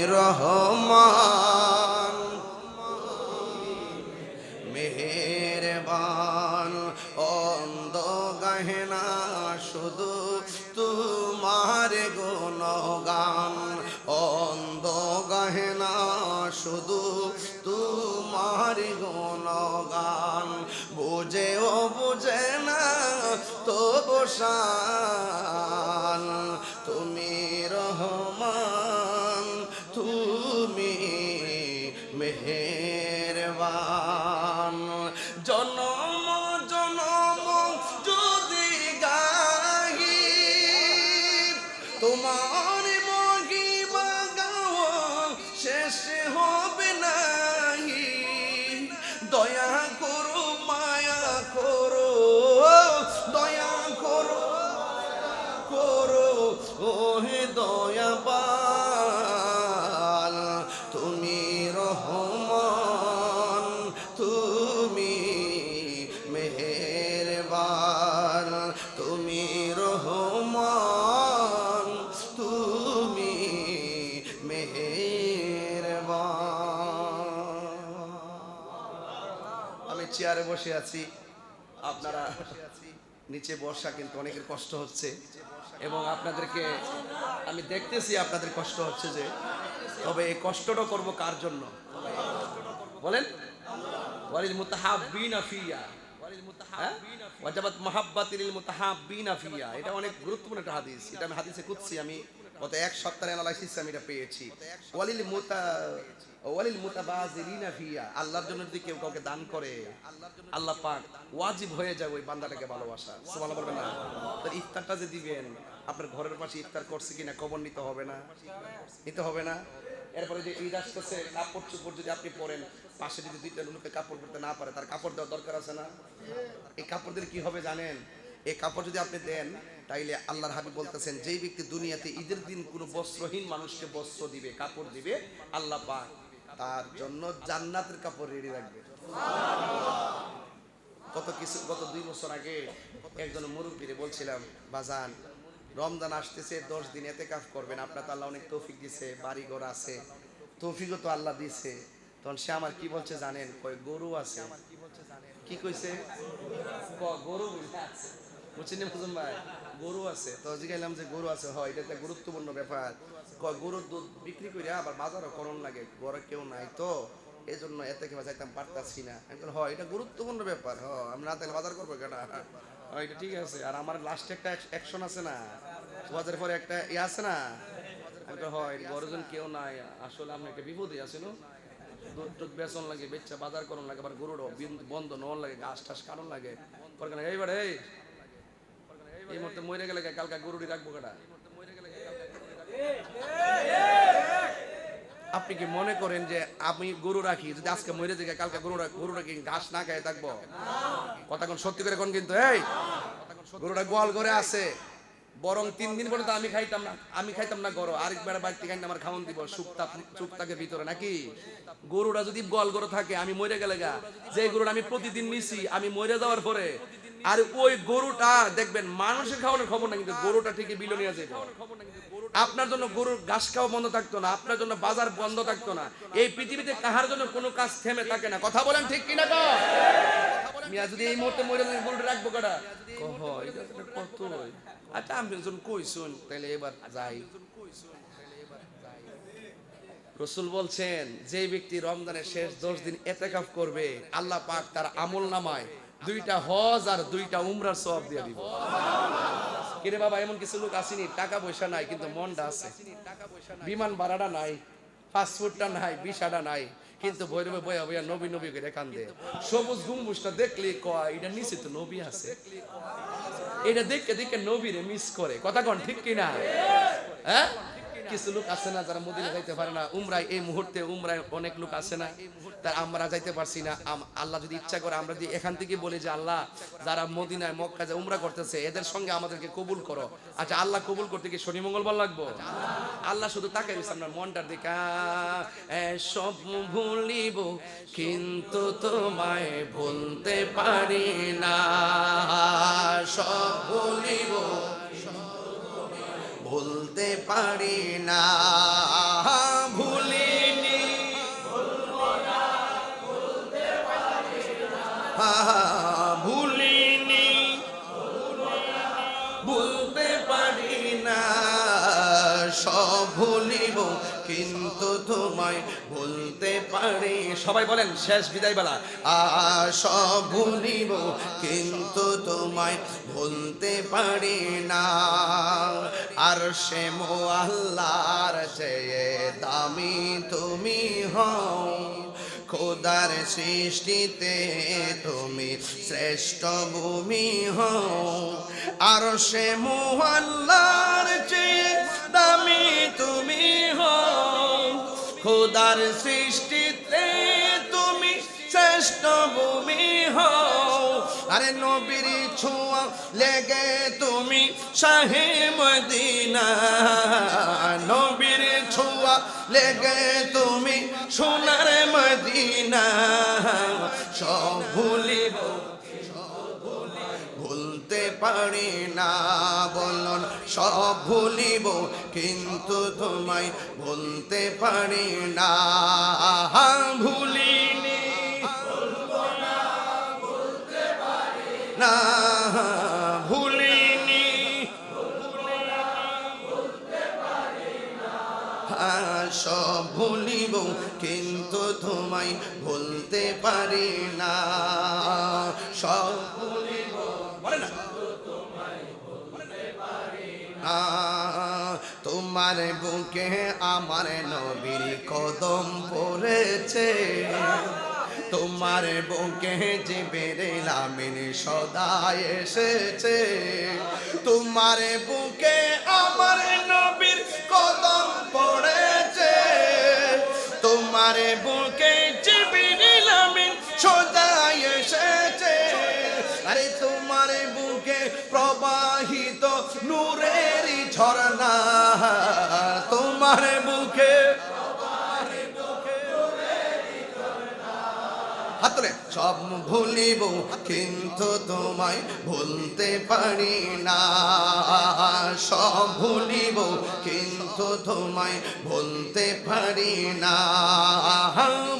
রহমান। মেহেরবান অন্ধ গহেনা শুধু তোমার গুণগান। অন্ধ গহেনা শুধু তোমার গুণগান। বুঝেও বুঝে না তো বসান চেয়ারে বসে আছি। আপনারা নিচে বর্ষা কিন্তু অনেকের কষ্ট হচ্ছে। এবং আপনাদেরকে আমি দেখতেছি আপনাদের কষ্ট হচ্ছে যে, তবে এই কষ্টটা করব কার জন্য? বলেন। ওয়ালিল মুতাহাব্বিনা ফিয়া। হ্যাঁ? ওয়াজাবাত মাহাব্বাতিল মুতাহাব্বিনা ফিয়া। এটা অনেক গুরুত্বপূর্ণ একটা হাদিস। এটা আমি হাদিসে খুঁজছি, আমি গত এক সপ্তাহের অ্যানালাইসিস আমি এটা পেয়েছি। ওয়ালিল মুতা ওয়ালিল মুতাবাজিরিনা ফিয়া আল্লাহর জন্য যদি কেউ কাউকে দান করে, আল্লাহ পাক ওয়াজিব হয়ে যাবে ওই বান্দাটাকে ভালোবাসা। সুবহানাল্লাহ বলবেন না। তো ইফতারটা যে দিবেন, আপনার ঘরের পাশে ইফতার করছে কিনা খবর নিতে হবে না? নিতে হবে না? এরপরে যে ঈদ আসতেছে, কাপড় চোপড় যদি আপনি পরেন, পাশে যদি দুইটা লোকে কাপড় পরতে না পারে, তার কাপড় দেওয়ার দরকার আছে না? এই কাপড় দিলে কি হবে জানেন? এই কাপড় যদি আপনি দেন তাইলে আল্লাহর হাবিব বলতেছেন, যেই ব্যক্তি দুনিয়াতে ঈদের দিন কোনো বস্ত্রহীন মানুষকে বস্ত্র দিবে, কাপড় দিবে, আল্লাহ পাক তার জন্য জান্নাতের কাপড় রেডি রাখবে। গত কিছু, গত দুই বছর আগে একজন মুরব্বীরে বলছিলাম, বাজান, রমজান আসতেছে, দশ দিন এতে কাজ করবেন, আপনার তো আল্লাহ অনেক তৌফিক দিছে বাড়ি ঘর আছে, তৌফিকও তো আল্লাহ দিছে। তখন সে আমার কি বলছে জানেন? কয়, গরু আছে। কি কইছে? গরু আছে বুঝছেন ভাই, গরু আছে তো জিজ্ঞাসলাম যে গরু আছে, হয়, এটা একটা গুরুত্বপূর্ণ ব্যাপার। গরুর দুধ বিক্রি করে আবার বাজারও করণ লাগে কেউ নাই তো এই জন্য এতে পারতাছি না। হয়, এটা গুরুত্বপূর্ণ ব্যাপার, হ, আমি না তাহলে বাজার করব হয়, এটা ঠিক আছে, আর আমার লাস্টে একটা অ্যাকশন আছে না বাজারের পরে একটা ইয়ে আছে না, আমি হয় বড়জন কেউ নাই, আসলে আমি একটা বিপদে আছি, না? দুধ বেচন লাগে, বেচা বাজার করন লাগে, আবার গরুর বন্ধ নন লাগে, ঘাস টাস কারণ লাগে। এইবার এই এই মুহূর্তে মরে গেলে কালকা গরুটি রাখব কেটা আপনি কি মনে করেন যে আমি গরু রাখি, যদি আজকে মরে যাই কালকে গরু গরু রাখি, ঘাস না খাই থাকব? কথা কোন সত্যি করে কোন কিন্তু? এই, গরুটা গোয়াল করে আছে। বরং তিন দিন পর্যন্ত আমি খাইতাম না, আমি খাইতাম না গরু। আরেকবার বাড়িতে খাই আমার খাওয়ান দিব শুক্তা শুক্তাকে ভিতরে, নাকি? গরুটা যদি গোয়াল গরু থাকে, আমি মরে গেলে গা। যে গরুটা আমি প্রতিদিন নিছি আমি মরে যাওয়ার পরে, আর ওই গরুটা, দেখবেন, মানুষের খাওয়ানোর খবর না কিন্তু গরুটা ঠিকই বিলনিয়া যাবে আপনার জন্য গরুর ঘাস খাওয়া বন্ধ থাকতো না, আপনার জন্য বাজার বন্ধ থাকতো না। এই পৃথিবীতে কাহার জন্য কোনো কাজ থেমে থাকে না। কথা বলেন ঠিক কিনা তো মিয়া যদি এই মুহূর্তে মরে রাখব কটা কহ কত আচ্ছা আমি একজন তাহলে এবার যাই। রসুল বলছেন, যে ব্যক্তি রমজানের শেষ দশ দিন এতেকাফ করবে, আল্লাহ পাক তার আমল নামায় দুইটা হজ আর দুইটা উমরার সব দিয়ে দিব। কিরে বাবা, এমন কিছু লোক আসেনি? টাকা পয়সা নাই, কিন্তু মনটা আছে। বিমান ভাড়াটা নাই ফাস্টফুডটা নাই বিষাটা নাই। কিন্তু ভৈরবে বয়া বয়া নবী নবী করে কান্দে। সবুজ গুম্বুজটা দেখলে কয়, এটা নিচে তো নবী আছে। এটা দেখে দেখে নবীরে মিস করে। কথা কন ঠিক কিনা? হ্যাঁ? কিছু লোক আছে না যারা মদিনা যাইতে পারে না। উমরায় এই মুহূর্তে উমরায় অনেক লোক আছে না। তার আমরা যাইতে পারছি না। আল্লাহ যদি ইচ্ছা করে আমরা যদি এখান থেকে বলি যে, আল্লাহ, যারা মদিনায়, মক্কা যে উমরা করতেছে, এদের সঙ্গে আমাদেরকে কবুল করো। আচ্ছা আল্লাহ কবুল করতে কি শনি মঙ্গলবার লাগবো? আল্লাহ শুধু তাকে আপনার মনটার দিকে। সব ভুলিব, কিন্তু তোমায় ভুলতে পারি না। সব ভুলিব ভুলতে পারি না। কিন্তু তোমায় ভুলতে পারি। সবাই বলেন, শেষ বিদায় বেলা সব ভুলিব, কিন্তু তোমায় ভুলতে পারি না। আর সে মোয়াল্লার চেয়ে দামি তুমি হও। খোদার সৃষ্টিতে তুমি শ্রেষ্ঠ ভূমি হও। আর সে মোহাল্লার তুমি খোদার সৃষ্টিতে তুমি শ্রেষ্ঠ ভূমি হও। আরে নবীর ছোঁয়া লেগে তুমি শাহে মদিনা। নবীর ছোঁয়া লেগে তুমি সোনার মদিনা। সব ভুলিব ভুলতে পারি না বলন সব ভুলিব কিন্তু তোমায় ভুলতে পারি না। ভুলিনি না ভুলিনি হ্যাঁ, সব ভুলিব কিন্তু তোমায় ভুলতে পারি না। সব ভুলিব বলে না? তোমার বুকে আমার নবীর কদম পড়েছে। তোমার বুকে যে বেরেলামিন সদা এসেছে। তোমার বুকে আমার নবীর কদম পড়েছে। তোমার বুকে নূরের তোমার বুকে হাতরে সব ভুলিব, কিন্তু তোমায় ভুলতে পারি না। সব ভুলিব, কিন্তু তোমায় ভুলতে পারি না।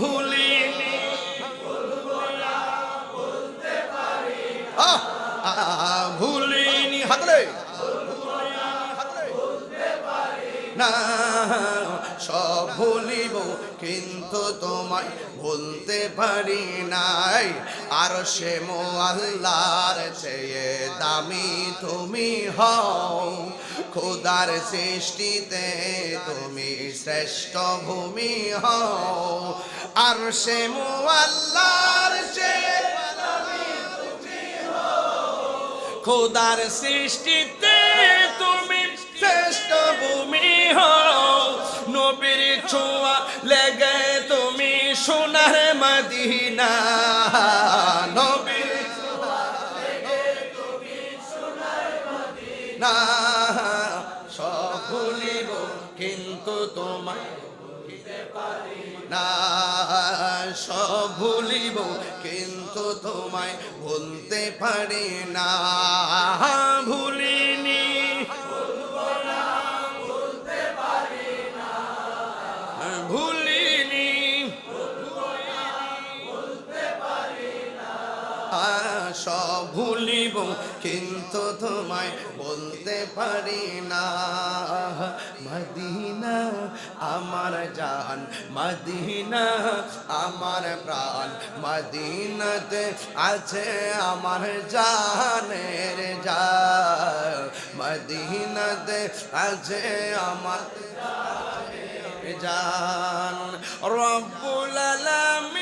ভুলিনি ভুলিনি। হাতরে না সব ভুলিব, কিন্তু তোমায় ভুলতে পারি নাই। আর সে মোয়াল্লার চেয়ে দামি তুমি হও, খোদার সৃষ্টিতে তুমি শ্রেষ্ঠ ভূমি হও। আর সে মোয়াল্লার চেয়ে খোদার সৃষ্টিতে ছোঁয়া লেগে তুমি সোনার মদিনা। কিন্তু তোমায় না। সব ভুলিব কিন্তু তোমায় ভুলতে পারি না। ভুলিনি কিন্তু তোমায় বলতে পারি না। মদিনা, আমার জান, মদিনা, আমার প্রাণ। মদিনাতে আছে আমার জানের জান। মদিনাতে আছে আমার জান। রব্বুল আলামিন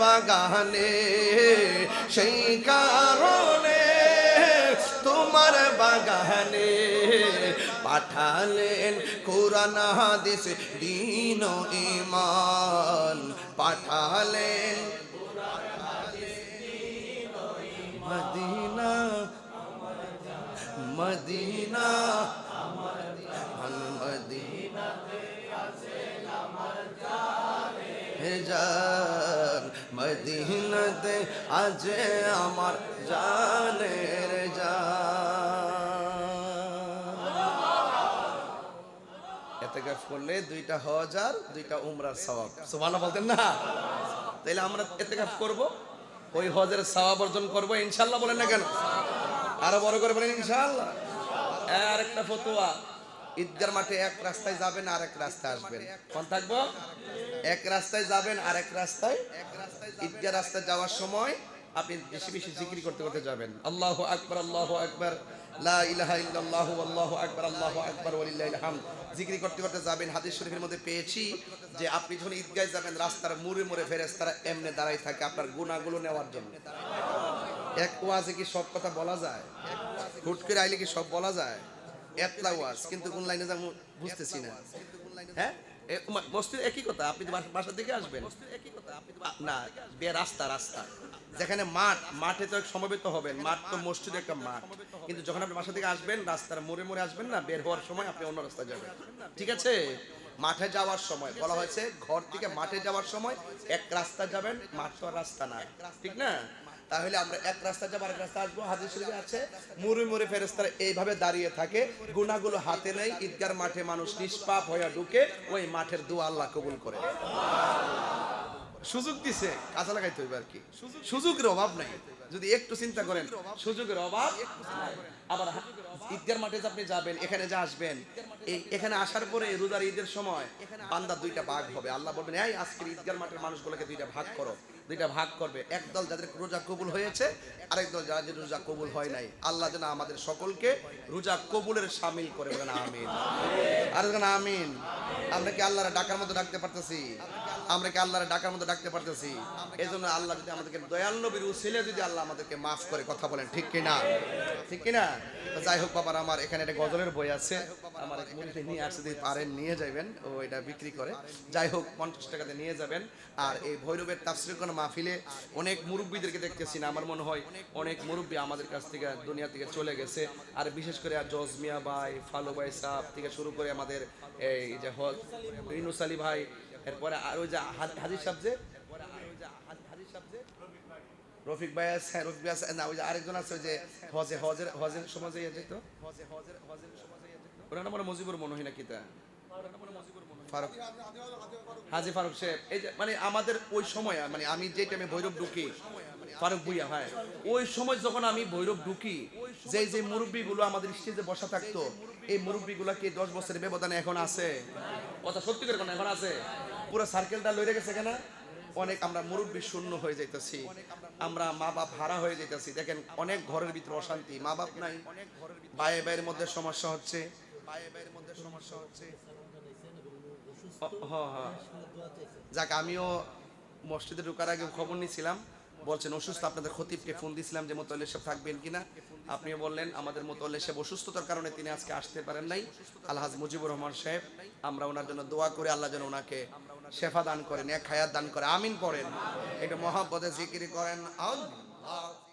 বাগানে সেই কারণে তোমার বাগানে পাঠালেন কোরআন হাদিস দিন ইমান পাঠালেন মদিনা মদিনা। আজ আমার জানের জান। এতেকাফ করলে দুইটা হজ আর দুইটা উমরার সওয়াব। সুবহানাল্লাহ বলতেন না? তাইলে আমরা এতেকাফ করব, ওই হজের সওয়াব অর্জন করব, ইনশাআল্লাহ বলেন না কেন? আরও বড় করে বলেন ইনশাআল্লাহ। আর একটা ফতোয়া ঈদগার মাঠে এক রাস্তায় যাবেন আর এক রাস্তায় আসবেন। কোন থাকব? এক রাস্তায় যাবেন আর এক রাস্তায়। ঈদগার রাস্তায় যাওয়ার সময় আপনি বেশি বেশি জিকির করতে করতে যাবেন। আল্লাহু আকবার আল্লাহু আকবার লা ইলাহা ইল্লাল্লাহু আল্লাহু আকবার আল্লাহু আকবার ওয়ালিল্লাহিল হামদ। জিকির করতে করতে যাবেন হাদিস শরীফের মধ্যে পেয়েছি যে আপনি যখন ঈদগায় যাবেন রাস্তার মুড়ে মুড়ে ফেরেশতারা এমনে দাঁড়াই থাকে আপনার গুনাহগুলো নেওয়ার জন্য। এক ওয়াজে কি সব কথা বলা যায়? হুট করে আইলে কি সব বলা যায়? কিন্তু কোন লাইনে যাব বুঝতেছি না। হ্যাঁ? মসজিদ একই কথা, আপনি তো বাসা- বাসা আসবেন। না রাস্তা রাস্তা। যেখানে মাঠ, মাঠে তো সমবেত হবেন, মাঠ তো মসজিদ একটা মাঠ। কিন্তু যখন আপনি বাসা থেকে আসবেন, রাস্তার মোড়ে মোড়ে আসবেন না, বের হওয়ার সময় আপনি অন্য রাস্তায় যাবেন। ঠিক আছে? মাঠে যাওয়ার সময়, বলা হয়েছে, ঘর থেকে মাঠে যাওয়ার সময় এক রাস্তা যাবেন, মাঠ তো রাস্তা না। ঠিক না? তাহলে আমরা এক রাস্তা যাব, আরেক রাস্তা আসব। হাদিস শরীফে আছে, মুড়ে মুড়ে ফেরেস্তারা এইভাবে দাঁড়িয়ে থাকে। গুনাগুলো হাতে নেই ঈদগার মাঠে মানুষ নিষ্পাপ হয়ে ঢুকে, ওই মাঠের দোয়া আল্লাহ কবুল করে। সুযোগ দিছে, কাজে লাগাইতে হইবে আর কি। সুযোগের অভাব নাই। যদি একটু চিন্তা করেন, সুযোগের অভাব আবার ঈদগার মাঠে আপনি যাবেন, এখানে যা আসবেন এখানে আসার পরে রোজার ঈদের সময় বান্দা দুইটা ভাগ হবে। আল্লাহ বলবেন, এই আজকের ঈদগার মাঠের মানুষগুলোকে দুইটা ভাগ করো। দুইটা ভাগ করবে। এক দল যাদের রোজা কবুল হয়েছে, আরেক দল যাদের রোজা কবুল হয় নাই। আল্লাহ যেন আমাদের সকলকে রোজা কবুলের সামিল করে বলেন, আমিন। আর আমিন। আমরা কি আল্লাহর ডাকার মতো ডাকতে পারতেছি? আমরা কি আল্লাহর ডাকার মতো ডাকতে পারতেছি? এই জন্য আল্লাহ যদি আমাদেরকে, দয়াল নবীর উসিলে যদি আল্লাহ আমাদেরকে মাফ করে কথা বলেন, ঠিক কিনা? ঠিক কিনা? তো যাই হোক বাবার, আমার এখানে একটা গজলের বই আছে। আমার মুড়িতে নিয়ে আসতে যদি পারেন, নিয়ে যাবেন। ও এটা বিক্রি করে। যাই হোক, পঞ্চাশ টাকাতে নিয়ে যাবেন। আর এই ভৈরবের তাফসির মাহফিলে অনেক মুরব্বীদেরকে দেখতেছি না আমার মনে হয় অনেক মুরব্বী আমাদের কাছ থেকে দুনিয়া থেকে চলে গেছে। আর বিশেষ করে জজমিয়া ভাই ফালু ভাই সাহ থেকে শুরু করে আমাদের এই যে ইনুস আলী ভাই এরপরে আর ওই যে হাজির সাহেব যে রফিক ভাই আছে হ্যাঁ, রফিক ভাই আছে না ওই যে আরেকজন আছে ওই যে হজে হজের হজের সমাজে যেত হজে হজের ইয়ে যেত। ওনার নাম আমার মজিবুর মনে হয় না কিতা ফারুক, হাজি ফারুক সাহেব, এই যে মানে আমাদের ওই সময় মানে আমি যে টাইমে ভৈরব ঢুকি, ফারুক ভুইয়া হ্যাঁ ওই সময় যখন আমি ভৈরব ঢুকি যে যে মুরব্বী গুলো আমাদের স্টেজে বসা থাকতো, এই মুরব্বী গুলা কি দশ বছরের ব্যবধানে এখন আছে? কথা সত্যি করে এখন আছে? পুরো সার্কেলটা লইরে গেছে কেনা? অনেক আমরা মুরব্বী শূন্য হয়ে যাইতেছি, আমরা মা বাপ হারা হয়ে যাইতেছি। দেখেন, অনেক ঘরের ভিতরে অশান্তি মা বাপ নাই ভাই ভাইয়ের মধ্যে সমস্যা হচ্ছে ভাই ভাইয়ের মধ্যে সমস্যা হচ্ছে। যাক আমিও মসজিদে ঢোকার আগে খবর নিয়েছিলাম বলছেন অসুস্থ আপনাদের খতিবকে ফোন দিয়েছিলাম যে মোতাল্লে সাহেব থাকবেন কিনা? আপনিও বললেন আমাদের মোতাল্লে সাহেব অসুস্থতার কারণে তিনি আজকে আসতে পারেন নাই। আলহাজ মুজিবুর রহমান সাহেব আমরা ওনার জন্য দোয়া করে আল্লাহ যেন ওনাকে শেফা দান করেন এক হায়াত দান করে আমিন পড়েন। এটা মহাব্বতে জিকিরি করেন আল্লাহ।